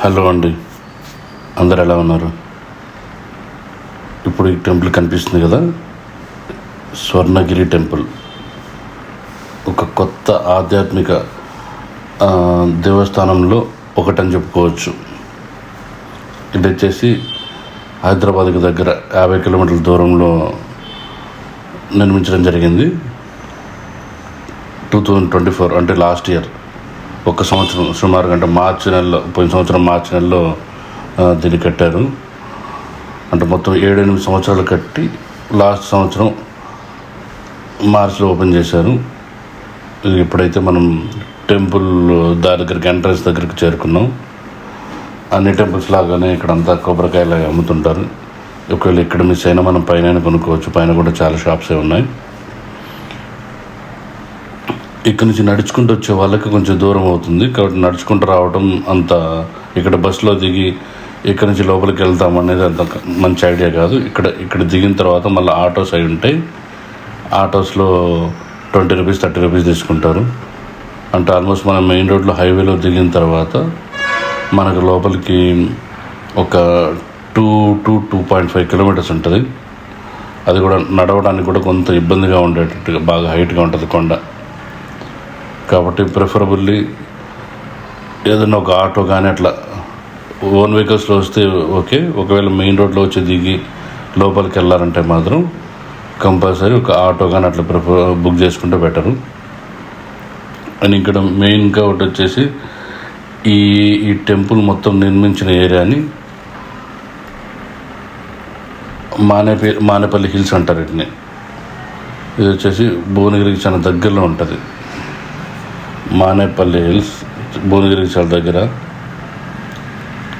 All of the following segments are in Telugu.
హలో అండి. అందరు ఎలా ఉన్నారు? ఇప్పుడు ఈ టెంపుల్ కనిపిస్తుంది కదా? స్వర్ణగిరి టెంపుల్. ఒక కొత్త ఆధ్యాత్మిక దేవస్థానంలో ఒకటని చెప్పుకోవచ్చు. ఇది వచ్చేసి హైదరాబాద్కి దగ్గర యాభై కిలోమీటర్ల దూరంలో నిర్మించడం జరిగింది. టూ థౌజండ్ ట్వంటీ ఫోర్ అంటే లాస్ట్ ఇయర్. ఒక సంవత్సరం సుమారు అంటే మార్చి నెలలో పోయిన సంవత్సరం మార్చి నెలలో దీన్ని కట్టారు. అంటే మొత్తం ఏడెనిమిది సంవత్సరాలు కట్టి లాస్ట్ సంవత్సరం మార్చిలో ఓపెన్ చేశారు. ఇప్పుడైతే మనం టెంపుల్ దాని దగ్గరికి ఎంట్రన్స్ దగ్గరికి చేరుకున్నాం. అన్ని టెంపుల్స్ లాగానే ఇక్కడ అంతా కొబ్బరికాయలు అమ్ముతుంటారు. ఒకవేళ ఇక్కడ మిస్ అయినా మనం పైన కొనుక్కోవచ్చు. పైన కూడా చాలా షాప్సే ఉన్నాయి. ఇక్కడ నుంచి నడుచుకుంటూ వచ్చే వాళ్ళకి కొంచెం దూరం అవుతుంది. కాబట్టి నడుచుకుంటూ రావడం అంత ఇక్కడ బస్సులో దిగి ఇక్కడ నుంచి లోపలికి వెళ్తాం అనేది అంత మంచి ఐడియా కాదు. ఇక్కడ ఇక్కడ దిగిన తర్వాత మళ్ళీ ఆటోస్ అయి ఉంటాయి ఆటోస్లో ట్వంటీ రూపీస్ థర్టీ రూపీస్ తీసుకుంటారు. అంటే ఆల్మోస్ట్ మనం మెయిన్ రోడ్లో హైవేలో దిగిన తర్వాత మనకు లోపలికి ఒక two two two point five kilometres ఉంటుంది. అది కూడా నడవడానికి కూడా కొంత ఇబ్బందిగా ఉండేటట్టుగా బాగా హైట్గా ఉంటుంది కొండ. కాబట్టి ప్రిఫరబుల్లీ ఏదైనా ఒక ఆటో కానీ అట్లా ఓన్ వెహికల్స్లో వస్తే ఓకే ఒకవేళ మెయిన్ రోడ్లో వచ్చి దిగి లోపలికి వెళ్ళాలంటే మాత్రం కంపల్సరీ ఒక ఆటో కానీ అట్లా ప్రిఫర్ బుక్ చేసుకుంటే బెటరు అండ్ ఇక్కడ మెయిన్గా ఒకటి వచ్చేసి ఈ ఈ టెంపుల్ మొత్తం నిర్మించిన ఏరియాని మానేపల్లి మానేపల్లి హిల్స్ అంటారు వీటిని. ఇది వచ్చేసి భువనగిరికి చాలా దగ్గరలో ఉంటుంది. మానేపల్లి హిల్స్ భువనగిరి చాలా దగ్గర.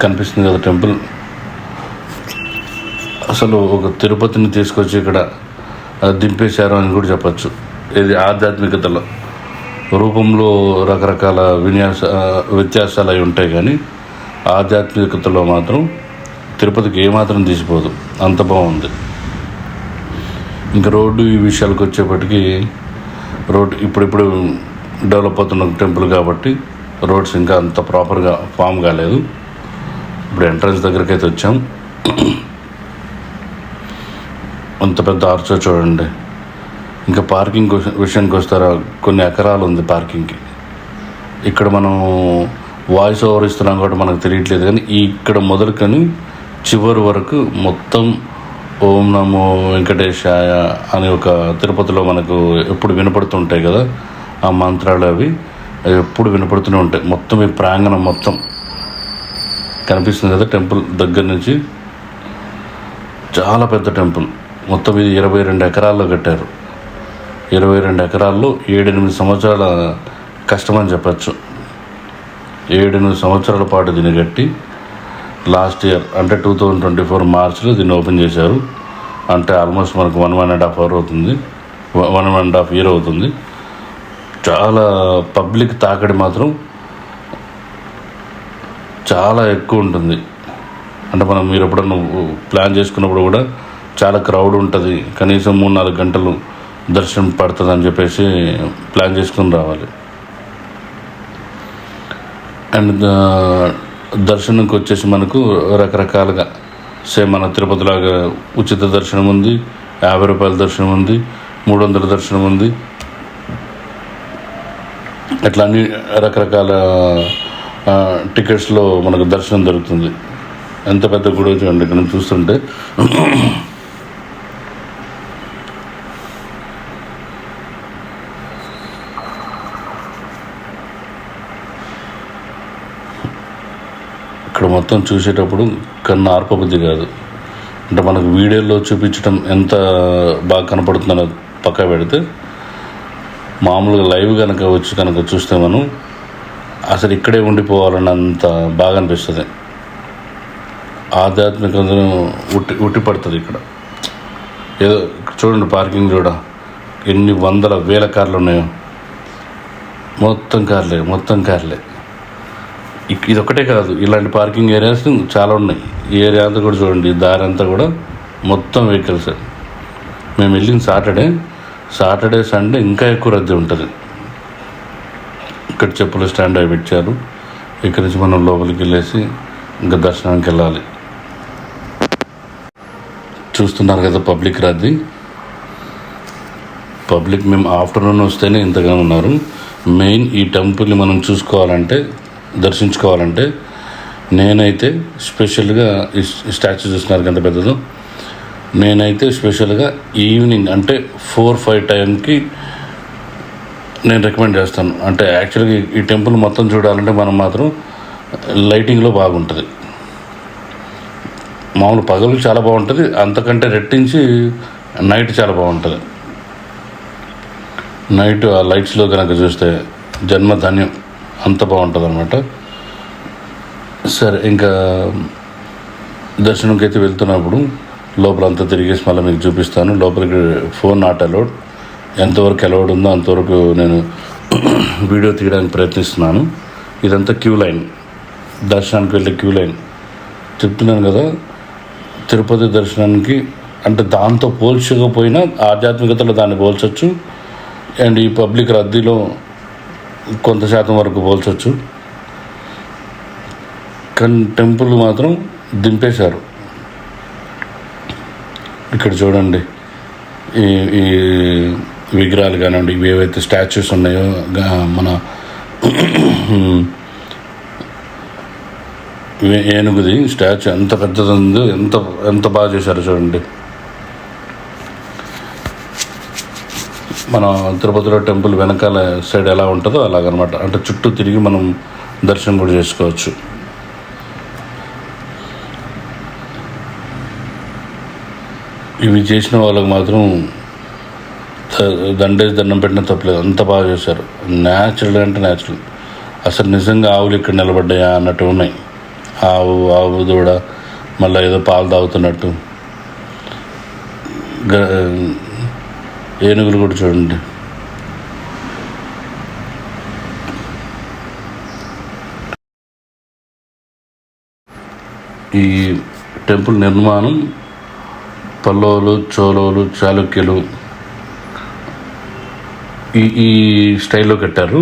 కనిపిస్తుంది కదా టెంపుల్. అసలు ఒక తిరుపతిని తీసుకొచ్చి ఇక్కడ దింపేశారు అని కూడా చెప్పచ్చు. ఇది ఆధ్యాత్మికతలో. రూపంలో రకరకాల విన్యాస వ్యత్యాసాలు అవి ఉంటాయి కానీ ఆధ్యాత్మికతలో మాత్రం తిరుపతికి ఏమాత్రం తీసిపోదు. అంత బాగుంది. ఇంకా రోడ్డు ఈ విషయాలకు వచ్చేప్పటికీ రోడ్డు ఇప్పుడిప్పుడు డెవలప్ అవుతున్న టెంపుల్ కాబట్టి రోడ్స్ ఇంకా అంత ప్రాపర్గా ఫామ్ కాలేదు. ఇప్పుడు ఎంట్రన్స్ దగ్గరికి అయితే వచ్చాం. అంత పెద్ద ఆర్చో చూడండి. ఇంకా పార్కింగ్ విషయానికి వస్తారా? కొన్ని ఎకరాలు ఉంది పార్కింగ్కి. ఇక్కడ మనం వాయిస్ ఓవర్ ఇస్తున్నాం కాబట్టి మనకు తెలియట్లేదు కానీ ఇక్కడ మొదలుకొని చివరి వరకు మొత్తం ఓం నమో వెంకటేశాయ అని ఒక తిరుపతిలో మనకు ఎప్పుడు వినపడుతుంటాయి కదా. ఆ మంత్రాలు అవి ఎప్పుడు వినపడుతూనే ఉంటాయి. మొత్తం ఈ ప్రాంగణం మొత్తం కనిపిస్తుంది కదా టెంపుల్ దగ్గర నుంచి. చాలా పెద్ద టెంపుల్. మొత్తం ఇది ఇరవై రెండు ఎకరాల్లో కట్టారు. ఇరవై రెండు ఎకరాల్లో ఏడెనిమిది సంవత్సరాల కష్టమని చెప్పచ్చు. ఏడెనిమిది సంవత్సరాల పాటు దీన్ని కట్టి లాస్ట్ ఇయర్ అంటే టూ థౌజండ్ ట్వంటీ ఫోర్ మార్చ్లో దీన్ని ఓపెన్ చేశారు. అంటే ఆల్మోస్ట్ మనకు one one and half hour అవుతుంది. One one and half year అవుతుంది. చాలా పబ్లిక్ తాకడి మాత్రం చాలా ఎక్కువ ఉంటుంది. అంటే మనం మీరు ఎప్పుడన్నా ప్లాన్ చేసుకున్నప్పుడు కూడా చాలా క్రౌడ్ ఉంటుంది. కనీసం మూడు నాలుగు గంటలు దర్శనం పడుతుంది అని చెప్పేసి ప్లాన్ చేసుకుని రావాలి. అండ్ దర్శనంకి వచ్చేసి మనకు రకరకాలుగా సేమ్ మన తిరుపతిలాగా ఉచిత దర్శనం ఉంది యాభై రూపాయల దర్శనం ఉంది మూడు వందల దర్శనం ఉంది అట్లా అన్ని రకరకాల టికెట్స్లో మనకు దర్శనం దొరుకుతుంది. ఎంత పెద్ద గుడి చూడండి ఇక్కడ చూస్తుంటే. ఇక్కడ మొత్తం చూసేటప్పుడు కన్ను ఆర్పబుద్ధి కాదు. అంటే మనకు వీడియోలో చూపించడం ఎంత బాగా కనపడుతుందో పక్క పెడితే మామూలుగా లైవ్ కనుక వచ్చి కనుక చూస్తే మనం అసలు ఇక్కడే ఉండిపోవాలన్నంత బాగా అనిపిస్తుంది. ఆధ్యాత్మికతను ఉట్టి ఉట్టి పడుతుంది ఇక్కడ. ఏదో చూడండి పార్కింగ్ చూడ. ఎన్ని వందల వేల కార్లు ఉన్నాయో. మొత్తం కార్లే మొత్తం కార్లే. ఇక్- ఇది ఒకటే కాదు ఇలాంటి పార్కింగ్ ఏరియాస్ చాలా ఉన్నాయి. ఈ ఏరియా అంతా కూడా చూడండి దారి అంతా కూడా మొత్తం వెహికల్స్. మేము వెళ్ళింది సాటర్డే. సాటర్డే సండే ఇంకా ఎక్కువ రద్దీ ఉంటుంది. ఇక్కడ చెప్పులు స్టాండ్ అయి పెట్టారు. ఇక్కడి నుంచి మనం లోపలికి వెళ్ళేసి ఇంకా దర్శనానికి వెళ్ళాలి. చూస్తున్నారు కదా పబ్లిక్ రద్దీ. పబ్లిక్ మేము ఆఫ్టర్నూన్ వస్తేనే ఇంతగా ఉన్నారు. మెయిన్ ఈ టెంపుల్ని మనం చూసుకోవాలంటే దర్శించుకోవాలంటే నేనైతే స్పెషల్గా ఈ స్టాచ్యూ చూస్తున్నారు కదా పెద్దదో. నేనైతే స్పెషల్గా ఈవినింగ్ అంటే ఫోర్ ఫైవ్ టైంకి నేను రికమెండ్ చేస్తాను. అంటే యాక్చువల్గా ఈ- టెంపుల్ మొత్తం చూడాలంటే మనం మాత్రం లైటింగ్లో బాగుంటుంది. మామూలు పగలు చాలా బాగుంటుంది అంతకంటే రెట్టించి నైట్ చాలా బాగుంటుంది. నైట్ ఆ లైట్స్లో కనుక చూస్తే జన్మధాన్యం అంత బాగుంటుంది అనమాట సరే ఇంకా దర్శనంకి అయితే వెళ్తున్నప్పుడు లోపల అంతా తిరిగేసి మళ్ళీ మీకు చూపిస్తాను. లోపలికి ఫోన్ నాట్ అలౌడ్ ఎంతవరకు అలౌడ్ ఉందో అంతవరకు నేను వీడియో తీయడానికి ప్రయత్నిస్తున్నాను. ఇదంతా క్యూ లైన్. దర్శనానికి వెళ్ళే క్యూ లైన్. చెప్తున్నాను కదా తిరుపతి దర్శనానికి అంటే దాంతో పోల్చకపోయినా ఆధ్యాత్మికతలో దాన్ని పోల్చొచ్చు. అండ్ ఈ పబ్లిక్ రద్దీలో కొంత శాతం వరకు పోల్చొచ్చు. కానీ టెంపుల్ మాత్రం దింపేశారు. ఇక్కడ చూడండి. ఈ ఈ విగ్రహాలు కానివ్వండి ఇవి ఏవైతే స్టాచ్యూస్ ఉన్నాయో మన ఏనుగుది స్టాచ్యూ ఎంత పెద్దది ఉందో ఎంత ఎంత బాగా చేశారు చూడండి. మన తిరుపతిలో టెంపుల్ వెనకాల సైడ్ ఎలా ఉంటుందో అలాగనమాట. అంటే చుట్టూ తిరిగి మనం దర్శనం కూడా చేసుకోవచ్చు. ఇవి చేసిన వాళ్ళకి మాత్రం దండేసి దండం పెట్టిన తప్పలేదు. అంత బాగా చేశారు. న్యాచురల్ అంటే న్యాచురల్ అసలు నిజంగా ఆవులు ఇక్కడ నిలబడ్డాయా అన్నట్టు ఉన్నాయి. ఆవు ఆవు దూడ మళ్ళీ ఏదో పాలు తాగుతున్నట్టు. గ- ఏనుగులు కూడా చూడండి. ఈ టెంపుల్ నిర్మాణం పల్లోలు చోలోలు చాళుక్యులు ఈ ఈ స్టైల్లో కట్టారు.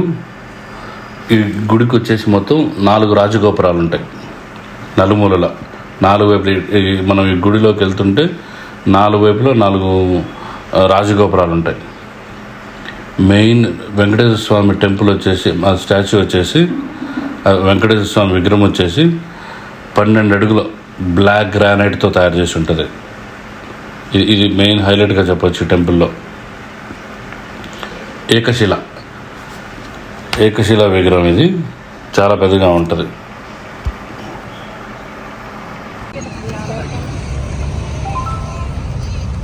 ఈ గుడికి వచ్చేసి మొత్తం నాలుగు రాజగోపురాలు ఉంటాయి నలుమూలల నాలుగు వైపులు ఈ మనం ఈ గుడిలోకి వెళ్తుంటే నాలుగు వైపులో నాలుగు రాజగోపురాలు ఉంటాయి మెయిన్ వెంకటేశ్వర స్వామి టెంపుల్ వచ్చేసి మా స్టాచ్యూ వచ్చేసి వెంకటేశ్వర స్వామి విగ్రహం వచ్చేసి పన్నెండు అడుగుల బ్లాక్ గ్రానైట్తో తయారు చేసి ఉంటుంది. ఇది ఇది మెయిన్ హైలైట్గా చెప్పొచ్చు టెంపుల్లో. ఏకశిల. ఏకశిల విగ్రహం ఇది. చాలా పెద్దగా ఉంటుంది.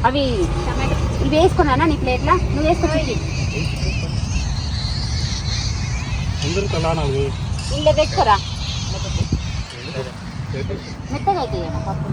అవి ఇవి వేసుకున్నానా నీ ప్లేట్లా నువ్వు వేసుకో. అందరికి అలా నాకు ఇల్లు తెచ్చుకోరా మెత్తగా అయితే పప్పు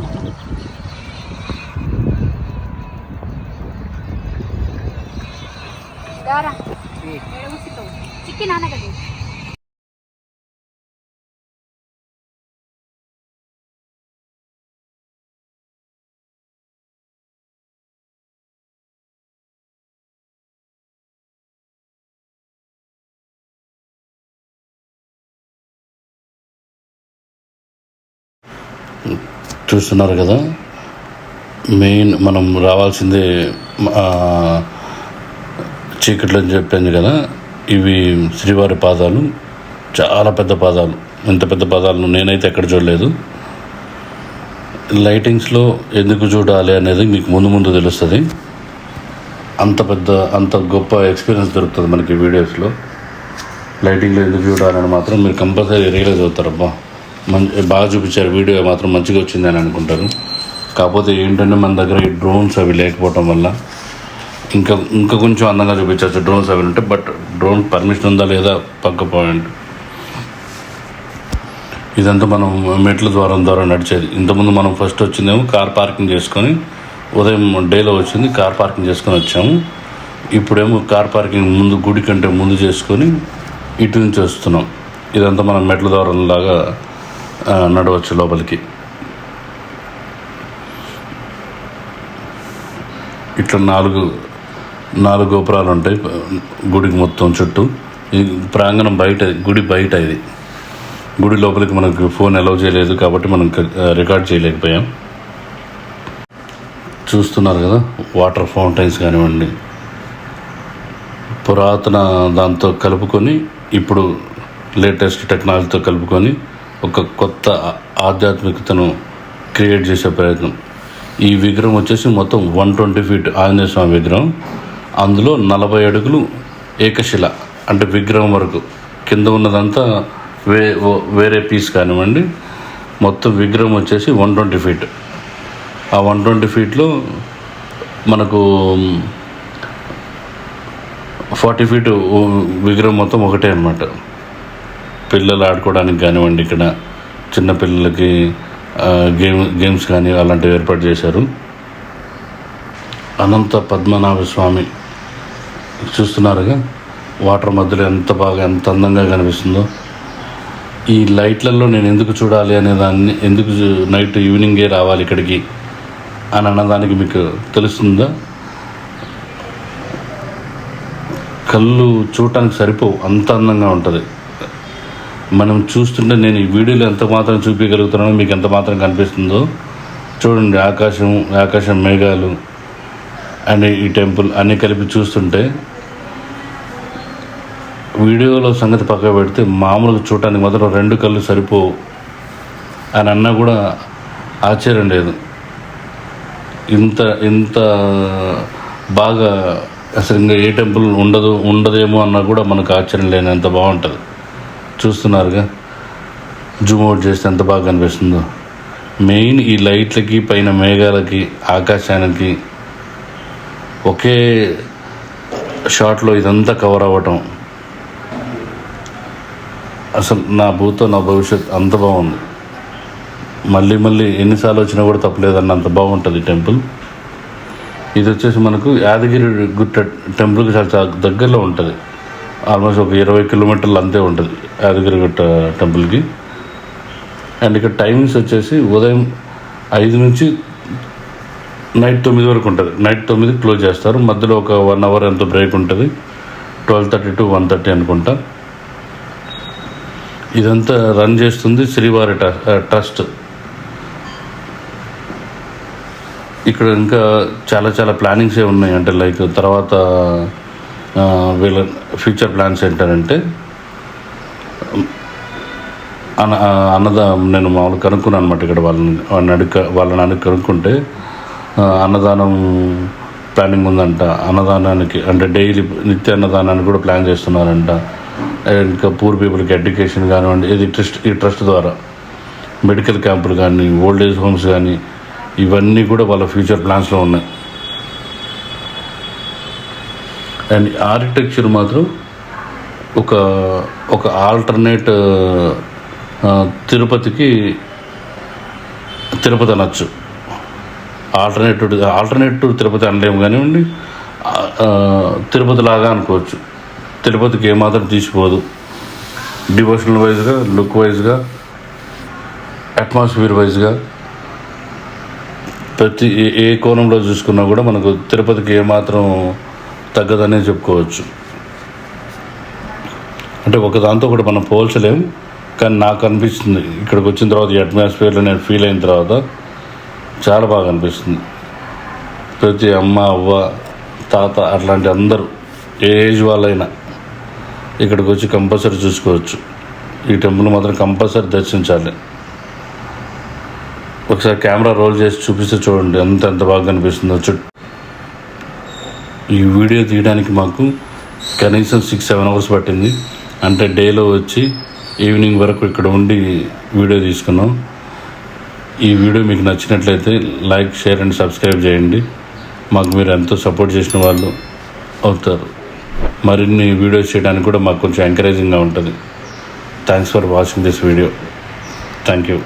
చూస్తున్నారు కదా మెయిన్ మనం రావాల్సిందే ఆ, చీకట్లు అని చెప్పింది కదా ఇవి శ్రీవారి పాదాలు చాలా పెద్ద పాదాలు. ఎంత పెద్ద పాదాలను నేనైతే ఎక్కడ చూడలేదు. లైటింగ్స్లో ఎందుకు చూడాలి అనేది మీకు ముందు ముందు తెలుస్తుంది. అంత పెద్ద అంత గొప్ప ఎక్స్పీరియన్స్ దొరుకుతుంది మనకి వీడియోస్లో. లైటింగ్లో ఎందుకు చూడాలని మాత్రం మీరు కంపల్సరీ రియలైజ్ అవుతారు అబ్బా. మంచి బాగా చూపించారు వీడియో మాత్రం మంచిగా వచ్చిందని అనుకుంటారు. కాకపోతే ఏంటంటే మన దగ్గర ఈ డ్రోన్స్ అవి లేకపోవటం వల్ల ఇంకా ఇంకా కొంచెం అందంగా చూపించవచ్చు. డ్రోన్స్ అవి ఉంటే బట్ డ్రోన్ పర్మిషన్ ఉందా లేదా పక్క పాయింట్ ఇదంతా మనం మెట్ల ద్వారం ద్వారా నడిచేది. ఇంతకుముందు మనం ఫస్ట్ వచ్చిందేమో కార్ పార్కింగ్ చేసుకొని ఉదయం డేలో వచ్చింది కార్ పార్కింగ్ చేసుకొని వచ్చాము. ఇప్పుడేమో కార్ పార్కింగ్ ముందు గుడి కంటే ముందు చేసుకొని ఇటు నుంచి వస్తున్నాం. ఇదంతా మనం మెట్ల ద్వారం లాగా నడవచ్చు లోపలికి. ఇట్లా నాలుగు నాలుగు గోపురాలు ఉంటాయి గుడికి మొత్తం చుట్టూ. ఈ ప్రాంగణం బయట గుడి బయట ఇది. గుడి లోపలికి మనకు ఫోన్ అలౌ చేయలేదు కాబట్టి మనం రికార్డ్ చేయలేకపోయాం. చూస్తున్నారు కదా వాటర్ ఫౌంటైన్స్ కానివ్వండి. పురాతన దాంతో కలుపుకొని ఇప్పుడు లేటెస్ట్ టెక్నాలజీతో కలుపుకొని ఒక కొత్త ఆధ్యాత్మికతను క్రియేట్ చేసే ప్రయత్నం. ఈ విగ్రహం వచ్చేసి మొత్తం one twenty feet Anjaneya Swamy విగ్రహం. అందులో నలభై అడుగులు ఏకశిల అంటే విగ్రహం వరకు. కింద ఉన్నదంతా వే వేరే పీస్ కానివ్వండి. మొత్తం విగ్రహం వచ్చేసి వన్ ట్వంటీ ఫీట్. ఆ వన్ ట్వంటీ ఫీట్లో మనకు ఫార్టీ ఫీట్ విగ్రహం మొత్తం ఒకటే అనమాట పిల్లలు ఆడుకోవడానికి కానివ్వండి ఇక్కడ. చిన్నపిల్లలకి గేమ్ గేమ్స్ కానీ అలాంటివి ఏర్పాటు చేశారు. అనంత పద్మనాభ స్వామి చూస్తున్నారుగా. వాటర్ మధ్యలో ఎంత బాగా ఎంత అందంగా కనిపిస్తుందో. ఈ లైట్లలో నేను ఎందుకు చూడాలి అనే దాన్ని ఎందుకు చూ- నైట్ ఈవినింగే రావాలి ఇక్కడికి అని అన్నదానికి మీకు తెలుస్తుందా? కళ్ళు చూడటానికి సరిపోవు అంత అందంగా ఉంటుంది. మనం చూస్తుంటే నేను ఈ వీడియోలో ఎంత మాత్రం చూపించగలుగుతున్నానో మీకు ఎంత మాత్రం కనిపిస్తుందో. చూడండి ఆకాశం ఆకాశం మేఘాలు అండ్ ఈ టెంపుల్ అన్నీ కలిపి చూస్తుంటే వీడియోలో సంగతి పక్క పెడితే మామూలుగా చూడటానికి మాత్రం రెండు కళ్ళు సరిపోవు అని అన్నా కూడా ఆశ్చర్యం లేదు. ఇంత ఇంత బాగా అసలు ఇంకా ఏ టెంపుల్ ఉండదు ఉండదేమో అన్నా కూడా మనకు ఆశ్చర్యం లేనంత బాగుంటుంది. చూస్తున్నారుగా? జూమ్ అవుట్ చేస్తే ఎంత బాగా కనిపిస్తుందో. మెయిన్ ఈ లైట్లకి పైన మేఘాలకి ఆకాశానికి ఒకే షాట్లో ఇదంతా కవర్ అవ్వటం. అసలు నా భూతో నా భవిష్యత్ అంత బాగుంది. మళ్ళీ మళ్ళీ ఎన్నిసార్లు వచ్చినా కూడా తప్పలేదన్న అంత బాగుంటుంది టెంపుల్. ఇది వచ్చేసి మనకు యాదగిరి గుట్ట టెంపుల్కి చాలా దగ్గరలో ఉంటుంది. ఆల్మోస్ట్ ఒక ఇరవై కిలోమీటర్లు అంతే ఉంటుంది యాదగిరి గుట్ట టెంపుల్కి. అండ్ ఇక్కడ టైమింగ్స్ వచ్చేసి ఉదయం ఐదు నుంచి నైట్ తొమ్మిది వరకు ఉంటుంది. నైట్ తొమ్మిది క్లోజ్ చేస్తారు. మధ్యలో ఒక వన్ అవర్ ఎంత బ్రేక్ ఉంటుంది. Twelve thirty to one thirty అనుకుంటా. ఇదంతా రన్ చేస్తుంది శ్రీవారి ట్రస్ట్. ఇక్కడ ఇంకా చాలా చాలా ప్లానింగ్స్ ఏ ఉన్నాయి. అంటే లైక్ తర్వాత వీళ్ళ ఫ్యూచర్ ప్లాన్స్ ఏంటంటే అన్న అన్నదా నేను మామూలు కనుక్కున్నాను అనమాట ఇక్కడ వాళ్ళని వాళ్ళని అడిగి వాళ్ళని అడుగు కనుక్కుంటే అన్నదానం ప్లానింగ్ ఉందంట. అన్నదానానికి అంటే డైలీ నిత్య అన్నదానానికి కూడా ప్లాన్ చేస్తున్నారంట. ఇంకా పూర్ పీపుల్కి ఎడ్యుకేషన్ కానివ్వండి ఇది ట్రస్ట్ ఈ ట్రస్ట్ ద్వారా. మెడికల్ క్యాంపులు కానీ ఓల్డ్ ఏజ్ హోమ్స్ కానీ ఇవన్నీ కూడా వాళ్ళ ఫ్యూచర్ ప్లాన్స్లో ఉన్నాయి. అండ్ ఆర్కిటెక్చర్ మాత్రం ఒక ఒక ఆల్టర్నేట్ తిరుపతికి తిరుపతి అనొచ్చు. ఆల్టర్నేటివ్ ఆల్టర్నేటివ్ తిరుపతి అనలేము కానివ్వండి ఆ, తిరుపతి లాగా అనుకోవచ్చు. తిరుపతికి ఏమాత్రం తీసిపోదు. డివోషనల్ వైజ్గా లుక్ వైజ్గా అట్మాస్ఫియర్ వైజ్గా ప్రతి ఏ- ఏ కోణంలో చూసుకున్నా కూడా మనకు తిరుపతికి ఏమాత్రం తగ్గదనే చెప్పుకోవచ్చు. అంటే ఒక దాంతో ఒకటి మనం పోల్చలేము కానీ నాకు అనిపిస్తుంది. ఇక్కడికి వచ్చిన తర్వాత ఈ అట్మాస్ఫియర్లో నేను ఫీల్ అయిన తర్వాత చాలా బాగా అనిపిస్తుంది. ప్రతి అమ్మ అవ్వ తాత అట్లాంటి అందరూ ఏ ఏజ్ వాళ్ళైనా ఇక్కడికి వచ్చి కంపల్సరీ చూసుకోవచ్చు. ఈ టెంపుల్ మాత్రం కంపల్సరీ దర్శించాలి. ఒకసారి కెమెరా రోల్ చేసి చూపిస్తే చూడండి ఎంత ఎంత బాగా కనిపిస్తుందో. చుట్టూ ఈ వీడియో తీయడానికి మాకు కనీసం సిక్స్ సెవెన్ అవర్స్ పట్టింది. అంటే డేలో వచ్చి ఈవినింగ్ వరకు ఇక్కడ ఉండి వీడియో తీసుకున్నాం. ఈ వీడియో మీకు నచ్చినట్లయితే లైక్ షేర్ అండ్ సబ్స్క్రైబ్ చేయండి. మాకు మీరు ఎంతో సపోర్ట్ చేసిన వాళ్ళు అవుతారు. మరిన్ని వీడియోస్ చేయడానికి కూడా మాకు కొంచెం ఎంకరేజింగ్గా ఉంటుంది. Thanks for watching this video thank you